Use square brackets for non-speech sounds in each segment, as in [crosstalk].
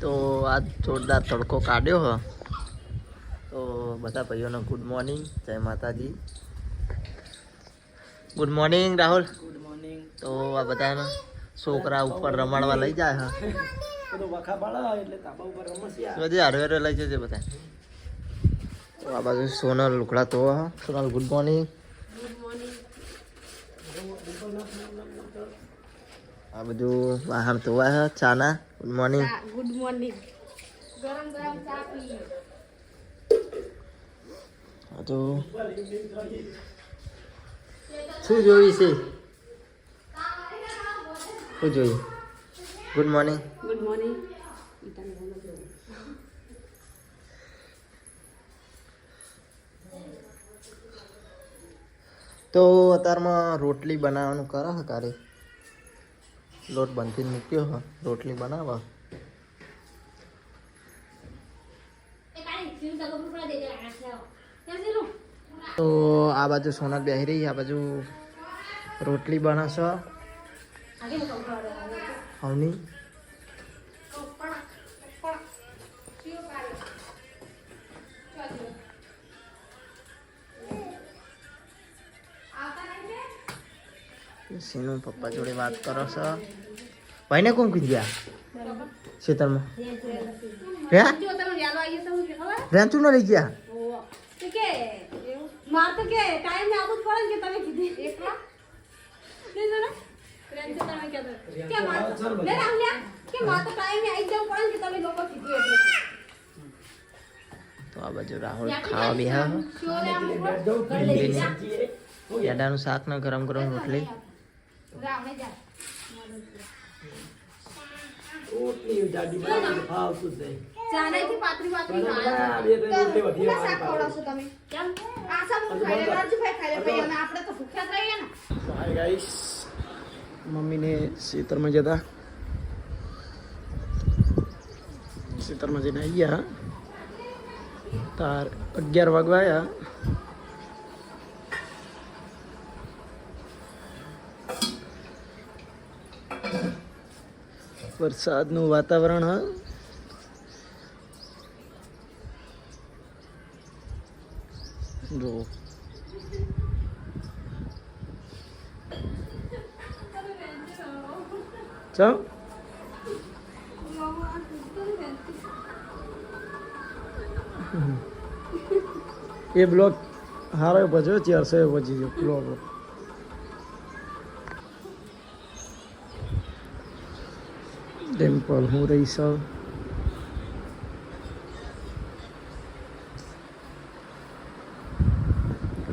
તો આ જોરદાર તડકો કાઢ્યો હ. તો બધા ભાઈઓને ગુડ મોર્નિંગ જય Mataji. Good morning Rahul. Good morning તો આ બધાને છોકરા ઉપર રમાડવા લઈ જાય હા. બધું વખા બાળા એટલે તાબા ઉપર રમસ્યા. બધી હારે હારે લઈ જજે બધા. તો આ બાજુ સોનલ લુકડા તો સોનલ ગુડ મોર્નિંગ આ બધું બહાર ધોવા હે ચાના. ગુડ મોર્નિંગ ગુડ મોર્નિંગ ગરમ ગરમ ચા પી તો શું જોઈ છે? શું જોયું? ગુડ મોર્નિંગ ગુડ મોર્નિંગ તો અત્યારમાં રોટલી બનાવવાનું કરો કાર્ય કારે લોટ બંધી મૂક્યો હા. રોટલી બનાવવા. તો આ બાજુ સોનલ બેહી રહી આ બાજુ રોટલી બનાવશો. હવની. સિનું પપ્પા જોડે વાત કરો છો. ભાઈને કોણ કીધ્યા ખેતરમાં હે રેન્ચુ ન લઈ ગયા તો કીધી કીધું આ બાજુ રાહુલ ખાવા બેહા શાક ને ગરમ ગરમ રોટલી રોટલી જાડી બનાવી ફાવતું જ નહીં. ચાનાઈથી પાતળી પાતળી બધા ખાય. બે ત્રણ રોટલી વધી પૂરા શાક અમારી ખવડાવશો તમે? કેમ? આ હું ખાઈ લે રાજુભાઈ ખાઈ લે. ભાઈ આપણે તો ભૂખ્યા જ રહીએ ને. હાય ગાઈસ મમ્મીને ખેતરમાં જતા. ખેતરમાં જઈને આવી તાર અગિયાર વાગવા આવ્યા વરસાદનું વાતાવરણ હા. જો ચાલ એ બ્લોક હારો ભજ્યો ચારસો પછી ગયો બ્લોક ટેમ્પલ હું રહી સૌ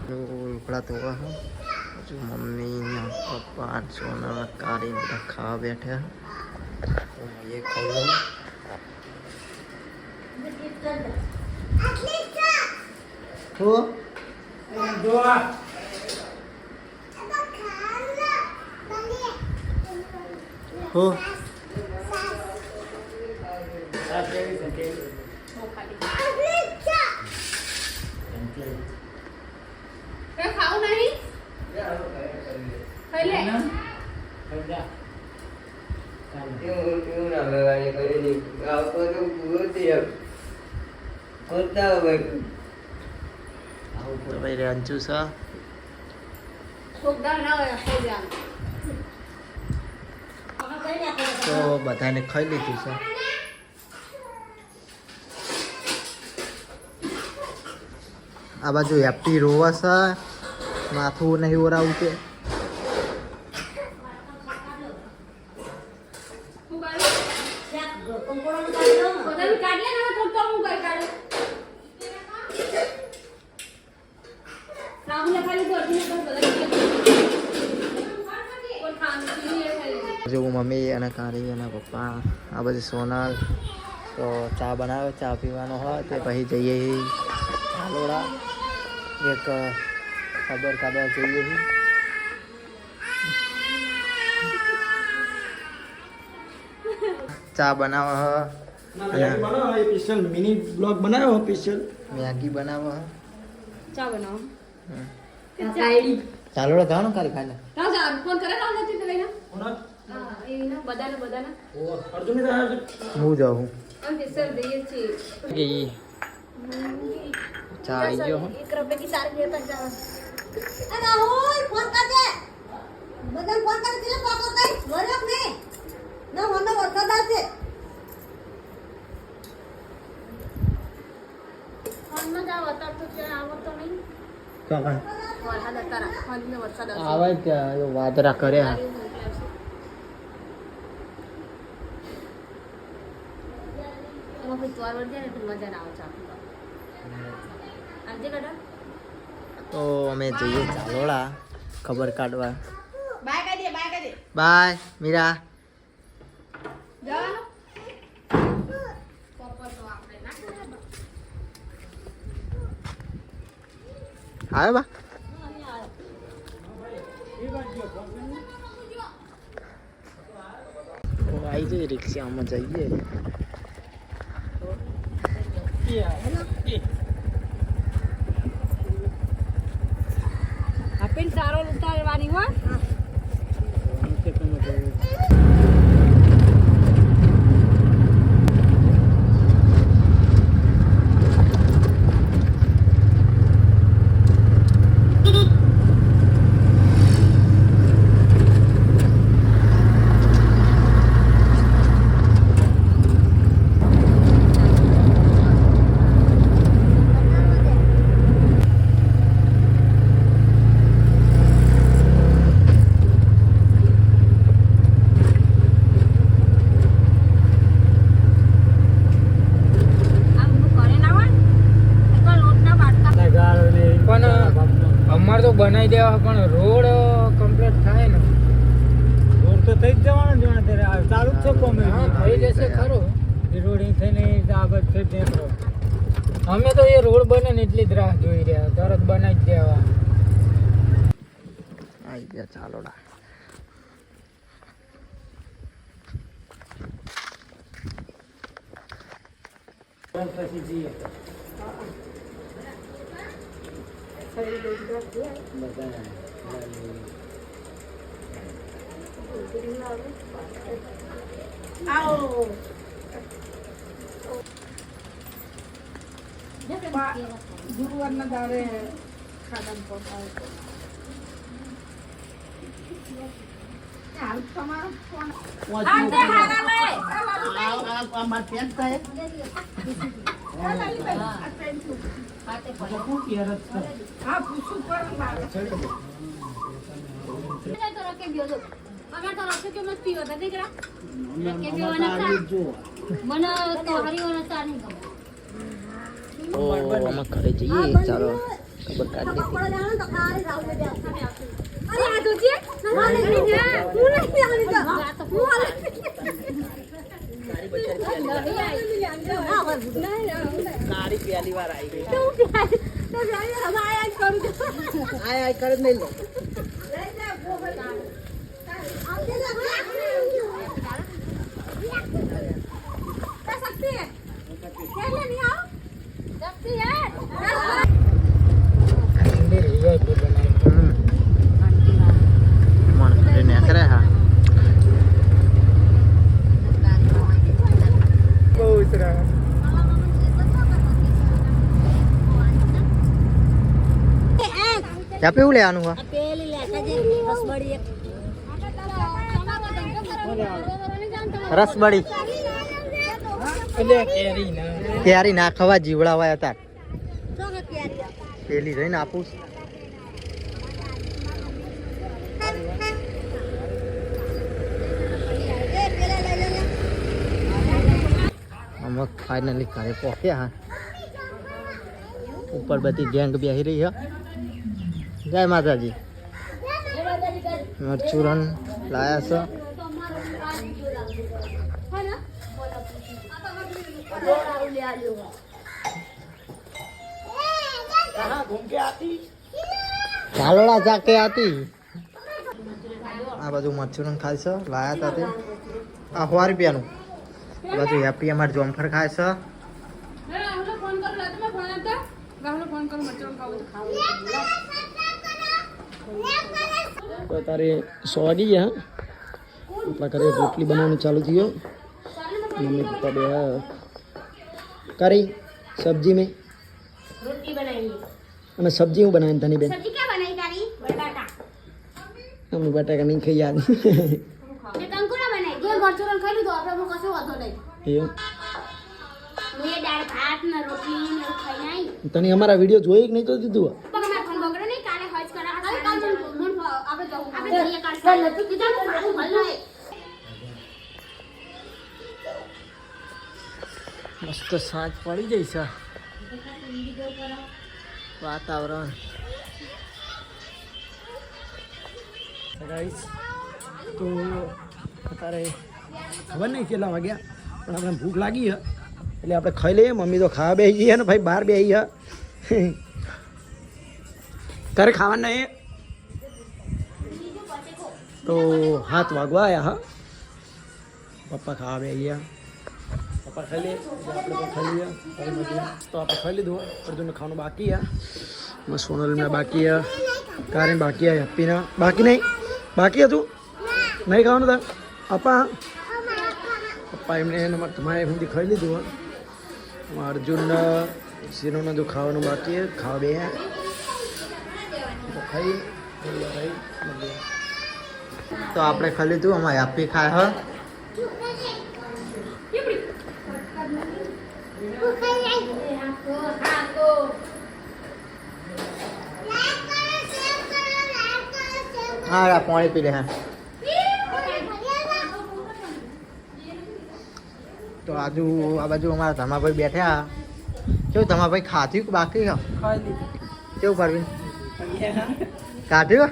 લુકડા તો હજુ મમ્મી પપ્પા સોના ને બધા ખાવા બેઠા એ ખાઈ હો? હો? ખાવું નહીં ખાઈ લે તો ભાઈ રંજુ છે છોકરા ના હોય ખાઈ લે તો બધાને ખાઈ લીધું છે આ બાજુ હેપી રોવા છે માથું નહીં ઓરાવું કે હું કાઢું બધાને કાઢ લે ને તો તો હું કઈ કાઢું રાહુલે ખાલી દોઢી તો બાજુ એપટી ખાવાનું માથું નહીં ઓરાવું લે. હજુ મમ્મી અને કારી અને પપ્પા. આ બધી સોનાલ. તો ચા બનાવે, ચા પીવાનો હોય તે પછી જઈએ હાલોડા એક ખબર ખબર જોઈએ છે. ચા બનાવવા અને સ્પેશિયલ મિની બ્લોગ બનાવ્યો સ્પેશિયલ મેગી બનાવવા ચા બનાવો. ચાલો રે ગાણો કારી ખાલે હું જાઉં. ચા છે આવતો નહીં. વરસાદ અત્યાર ફોનમાં વરસાદ આવશે. આવે ત્યાં વાદરા કરે હા. મજા ના આવે તો અમે જઈએ ચાલોડા ખબર કાઢવા. બાય કાઢી દે બાય કાઢી બાય મીરા આવે બા આવી જઈએ રિક્ષામાં જઈએ. આપેન સારો ઉતારવાની હો આમ કરે ના હોય એક લોટના બાટકા પણ અમારે તો બનાવી દેવા પણ રોડ કમ્પ્લીટ થાય ને રોડ તો થઈ જ જવાનો જ ને ત્યારે આ ચાલુ જ છે કોમે થઈ જશે ખરો એ રોડ અહીં થઈને આગળ થઈ ત્યાં અમે તો એ રોડ બને ને એટલી જ રાહ જોઈ રહ્યા. તરત બનાવી જ દેવા. આવી ગયા ચાલોડા. પછી જઈએ ગુરુવારના દાડે ખાડા પકાવે મને તો હરિવાળા ચા નહીં ગમે. તો અમે ઘરે જઈએ ચાલો ખબર કાઢી આયા કરે નહીં છે હું નહીં આવી તો હું ગાડી પહેલી વાર આવી ગઈ કરું આય આય કરે નહીં લો મણ ઘરે ને કરે હા બહુ ઉતરા ત્યાં પેવું લેવાનું હા રસબડી એટલે કેરી ના. ખવા જીવડાવાય હતા. પેલી રહીને આપું અમે ફાઇનલી ઘરે પહોંચ્યા હા. ઉપર બધી ગેંગ બેસી રહી છે જય માતાજી. મરચુરન લાયા છો. જાકે હતી આ બાજુ મરચુરન ખાય છે, લાયા હતા તે આ સો રૂપિયાનું. આ હેપી અમારે જોમફર ખાય છે. તો તારે સો વાગી ગયા આપણા ઘરે રોટલી બનાવવાનું ચાલુ થયો. મમ્મી પપ્પા બે કરી સબ્જી મેં. અને સબ્જી હું બનાવી તની બેન? અમે બટાકા નહીં ખાઈ યાદ તને અમારા વીડિયો જોઈ કે નહીં તો દીધું પણ અમારે ફોન બગડે નહીં કાલે હજ કરા કાલે કાલે મન આપણે જવું મસ્ત સાંજ પડી જઈ છે. વાતાવરણ. ગાઈસ તો અત્યારે ખબર નહીં કેટલા વાગ્યા, પણ આપણે ભૂખ લાગી છે. એટલે આપણે ખાઈ લઈએ. મમ્મી તો ખાવા બેસી જઈએ ને ભાઈ, બહાર બેસી છે. [laughs] તારે ખાવા એ તો હાથ વાગવા આવ્યા હા. પપ્પા ખાવા ગયા. પપ્પા ખાઈ લે આપણે પણ ખાઈ લઈએ. તો આપણે ખાઈ લીધું અર્જુનને ખાવાનું બાકી આ સોનલના બાકી કારેન બાકી આ હેપ્પીના. બાકી નહીં? બાકી હતું નહીં ખાવાનું તાર? પપ્પા? પપ્પા એમને એના તમારે સુધી ખાઈ લીધું હોય અર્જુનના સિરોના જો ખાવાનું બાકી ખાવા બે ખાઈ ખાઈ તો આપણે ખાલી લીધું અમારે આપી ખાય હ. હા પાણી પી લે હા. તો આજુ આ બાજુ અમારા ધમાભાઈ બેઠા કેવું ધમાભાઈ ભાઈ કે બાકી કેવું પરવીન કાઢ્યું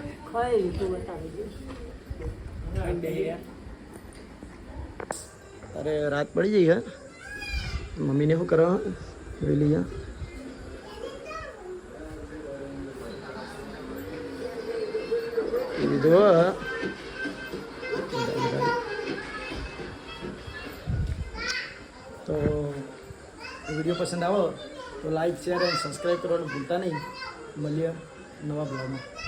અરે રાત પડી જઈ હે. મમ્મીને શું કરવા? લઈએ. એ લીધો તો વીડિયો પસંદ આવો તો લાઈક શેર અને સબસ્ક્રાઈબ કરવાનું ભૂલતા નહીં. મળીએ નવા બ્લોગમાં